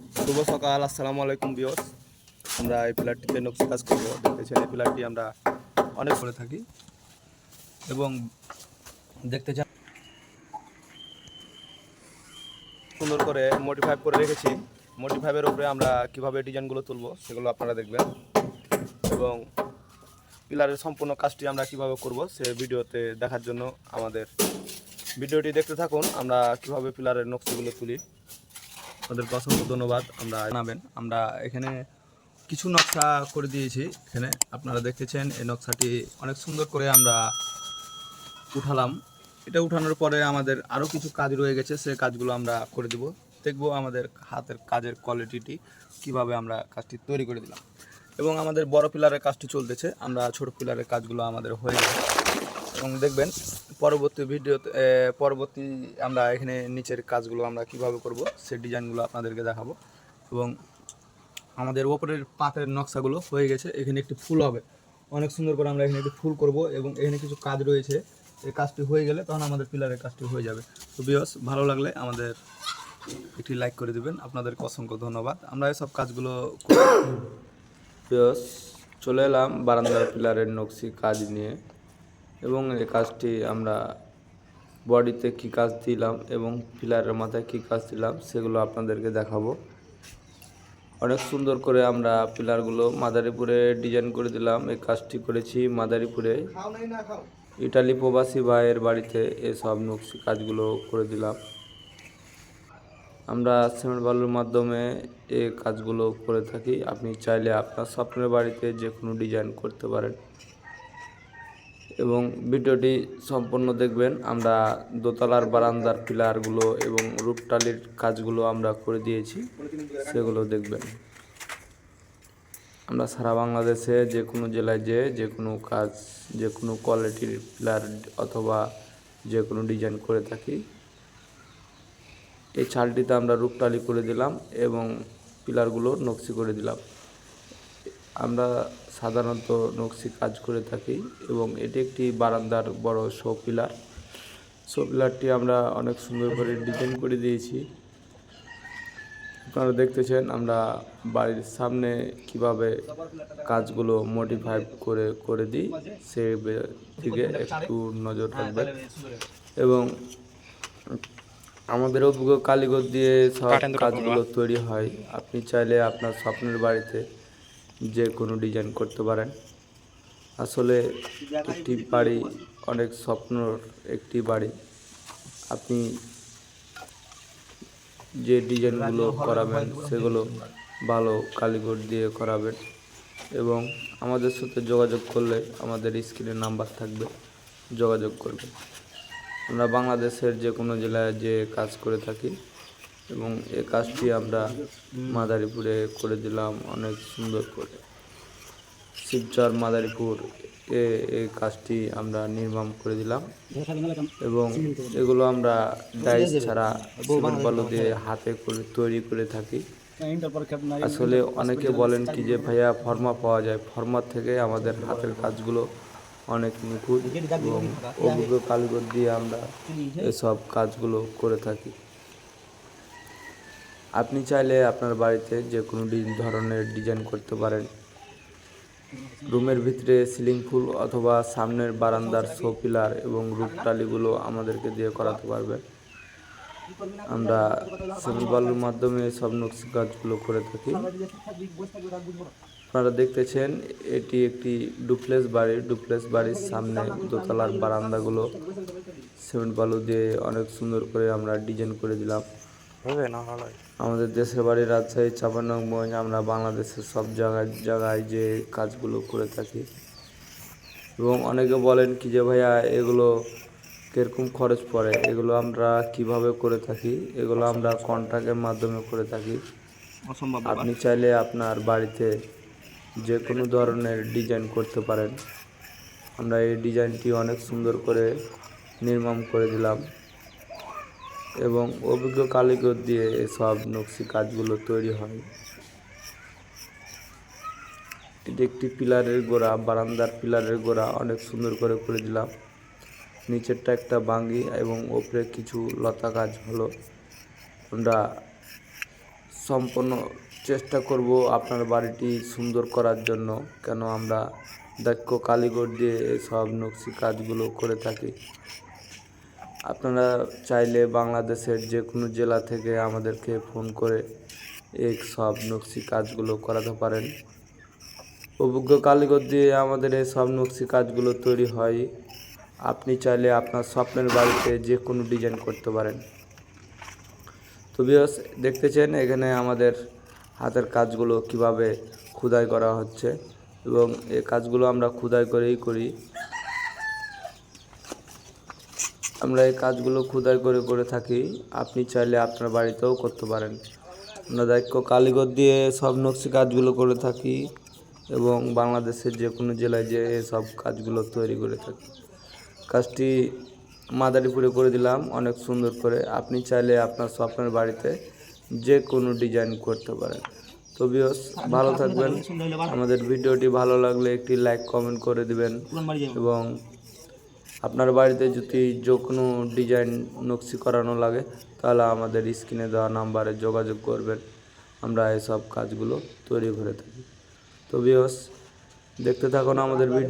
শুভ সকাল, আসসালামু আলাইকুম বিয়স আমরা এই পিলারটিতে নকশি কাজ করব। দেখতেছেন এই পিলারটি আমরা অনেক করে থাকি এবং দেখতে চান সুন্দর করে মোটিফাই করে রেখেছি। মোটিফাইভের উপরে আমরা কীভাবে ডিজাইনগুলো তুলবো সেগুলো আপনারা দেখবেন এবং পিলারের সম্পূর্ণ কাজটি আমরা কীভাবে করব সে ভিডিওতে দেখার জন্য আমাদের। ভিডিওটি দেখতে থাকুন, আমরা কীভাবে পিলারের নকশিগুলো তুলি। আপনাদেরকে অসংখ্য ধন্যবাদ, আমরা জানাবেন। আমরা এখানে কিছু নকশা করে দিয়েছি। এখানে আপনারা দেখতেছেন এই নকশাটি অনেক সুন্দর করে আমরা উঠালাম। এটা উঠানোর পরে আমাদের আরও কিছু কাজ রয়ে গেছে, সে কাজগুলো আমরা করে দেব। দেখব আমাদের হাতের কাজের কোয়ালিটিটি কীভাবে আমরা কাজটি তৈরি করে দিলাম। এবং আমাদের বড় পিলারের কাজটি চলতেছে, আমরা ছোট পিলারের কাজগুলো আমাদের হয়ে গেছে। এবং দেখবেন পরবর্তী ভিডিওতে এ, পরবর্তী আমরা এখানে নিচের কাজগুলো আমরা কীভাবে করব সে ডিজাইনগুলো আপনাদেরকে দেখাবো। এবং আমাদের ওপরের পাতের নকশাগুলো হয়ে গেছে। এখানে একটি ফুল হবে। অনেক সুন্দর করে আমরা এখানে একটি ফুল করব এবং এখানে কিছু কাজ রয়েছে। এই কাজটি হয়ে গেলে তখন আমাদের পিলারের কাজটি হয়ে যাবে। তো বিয়স ভালো লাগলে আমাদের একটি লাইক করে দেবেন। আপনাদেরকে অসংখ্য ধন্যবাদ। আমরা এসব কাজগুলো বিয়স চলে এলাম বারান্দার পিলারের নকশি কাজ নিয়ে। এবং এই কাজটি আমরা বডিতে কী কাজ দিলাম এবং পিলারের মাথায় কী কাজ দিলাম সেগুলো আপনাদেরকে দেখাবো। অনেক সুন্দর করে আমরা পিলারগুলো মাদারীপুরে ডিজাইন করে দিলাম, এই কাজটি করেছি মাদারীপুরে। ইটালি প্রবাসী ভাইয়ের বাড়িতে এসব নকশি কাজগুলো করে দিলাম। আমরা সিমেন্ট বালুর মাধ্যমে এই কাজগুলো করে থাকি। আপনি চাইলে আপনার স্বপ্নের বাড়িতে যে কোনো ডিজাইন করতে পারেন। এবং ভিডিওটি সম্পূর্ণ দেখবেন। আমরা দোতলার বারান্দার পিলারগুলো এবং রূপটালির কাজগুলো আমরা করে দিয়েছি, সেগুলো দেখবেন। আমরা সারা বাংলাদেশে যে কোনো জেলায় যে যে কোনো কাজ, যে কোনো কোয়ালিটির পিলার অথবা যে কোনো ডিজাইন করে থাকি। এই ছালটিতে আমরা রূপটালি করে দিলাম এবং পিলারগুলো নকশি করে দিলাম। আমরা সাধারণত নকশি কাজ করে থাকি এবং এটি একটি বারান্দার বড় শো পিলার। শো পিলারটি আমরা অনেক সুন্দর করে ডিজাইন করে দিয়েছি। আপনারা দেখতেছেন আমরা বাড়ির সামনে কীভাবে কাজগুলো মডিফাই করে করে দিই সে দিকে একটু নজর রাখবেন। এবং আমাদের অভিজ্ঞ কালীগর দিয়ে সব কাজগুলো তৈরি হয়। আপনি চাইলে আপনার স্বপ্নের বাড়িতে যে কোনো ডিজাইন করতে পারেন। আসলে একটি বাড়ি অনেক স্বপ্নর একটি বাড়ি। আপনি যে ডিজাইনগুলো করাবেন, সেগুলো ভালো কালীগর দিয়ে করাবেন এবং আমাদের সাথে যোগাযোগ করলে আমাদের স্ক্রিনে নাম্বার থাকবে, যোগাযোগ করবেন। আমরা বাংলাদেশের যে কোনো জেলায় যে কাজ করে থাকি এবং এ কাজটি আমরা মাদারীপুরে করে দিলাম অনেক সুন্দর করে। শিবচর মাদারীপুর এ এই কাজটি আমরা নির্মাণ করে দিলাম এবং এগুলো আমরা ডাইস ছাড়া বালু দিয়ে হাতে করে তৈরি করে থাকি। আসলে অনেকে বলেন কি যে, ভাইয়া, ফর্মা পাওয়া যায়। ফর্মার থেকে আমাদের হাতের কাজগুলো অনেক নিখুঁত এবং অভিজ্ঞ কারিগর দিয়ে আমরা এসব কাজগুলো করে থাকি। আপনি চাইলে আপনার বাড়িতে যে কোনো ধরনের ডিজাইন করতে পারেন। রুমের ভিতরে সিলিং ফুল অথবা সামনের বারান্দার শো পিলার এবং রূপটালিগুলো আমাদেরকে দিয়ে করাতে পারবেন। আমরা সিমেন্ট বালুর মাধ্যমে সব নকশি কাজগুলো করে থাকি। আপনারা দেখতেছেন, এটি একটি ডুপ্লেস বাড়ি। ডুপ্লেস বাড়ির সামনে দোতলার বারান্দাগুলো। সিমেন্ট বালু দিয়ে অনেক সুন্দর করে আমরা ডিজাইন করে দিলাম। আমাদের দেশের বাড়ি রাজশাহী চাপানগঞ্জ আমরা বাংলাদেশের সব জায়গায় জায়গায় যে কাজগুলো করে থাকি। এবং অনেকে বলেন কি যে ভাইয়া এগুলো কীরকম খরচ পড়ে? এগুলো আমরা কীভাবে করে থাকি? এগুলো আমরা কন্ট্রাক্টের মাধ্যমে করে থাকি। অসম্ভব আপনি চাইলে আপনার বাড়িতে যে কোনো ধরনের ডিজাইন করতে পারেন। আমরা এই ডিজাইনটি অনেক সুন্দর করে নির্মাণ করে দিলাম। এবং অভিজ্ঞ কারিগর দিয়ে এসব নকশি কাজগুলো তৈরি হয়। এটি একটি পিলারের গোড়া, বারান্দার পিলারের গোড়া, অনেক সুন্দর করে করে দিলাম। নিচেরটা একটা বাঙ্গি এবং ওপরে কিছু লতা কাজ হলো। আমরা সম্পূর্ণ চেষ্টা করব আপনার বাড়িটি সুন্দর করার জন্য, কেন আমরা দক্ষ কালীগড় দিয়ে সব নকশি কাজগুলো করে থাকি। চাইলে বাংলাদেশের যে কোনো জেলা থেকে আমাদেরকে ফোন করে এই সব নকশি কাজগুলো করাতে পারেন। অভিজ্ঞ কালীগর দিয়ে আমাদের এই সব নকশি কাজগুলো তৈরি হয়। আপনি চাইলে আপনার স্বপ্নের বাড়িতে যে কোনো ডিজাইন করতে পারেন। তো বিয়স দেখতেছেন এখানে আমাদের হাতের কাজগুলো কীভাবে খোদাই করা হচ্ছে এবং এই কাজগুলো আমরা খোদাই করেই করি। আমরা এই কাজগুলো খোদাই করে করে থাকি। আপনি চাইলে আপনার বাড়িতেও করতে পারেন। আমরা দায়িত্ব কালীগর দিয়ে সব নকশি কাজগুলো করে থাকি এবং বাংলাদেশের যে কোনো জেলায় যে সব কাজগুলো তৈরি করে থাকি। কাজটি মাদারীপুরে করে দিলাম অনেক সুন্দর করে। আপনি চাইলে আপনার স্বপ্নের বাড়িতে যে কোনো ডিজাইন করতে পারেন। তো বিয়স ভালো থাকবেন। আমাদের ভিডিওটি ভালো লাগলে একটি লাইক কমেন্ট করে দিবেন এবং আপনার বাড়িতে যদি যে কোনো ডিজাইন নকশি করানো লাগে, তাহলে আমাদের স্ক্রিনে দেওয়া নাম্বারে যোগাযোগ করবেন। আমরা এসব কাজগুলো তৈরি করে থাকি। তো বিয়স দেখতে থাকুন আমাদের ভিডিও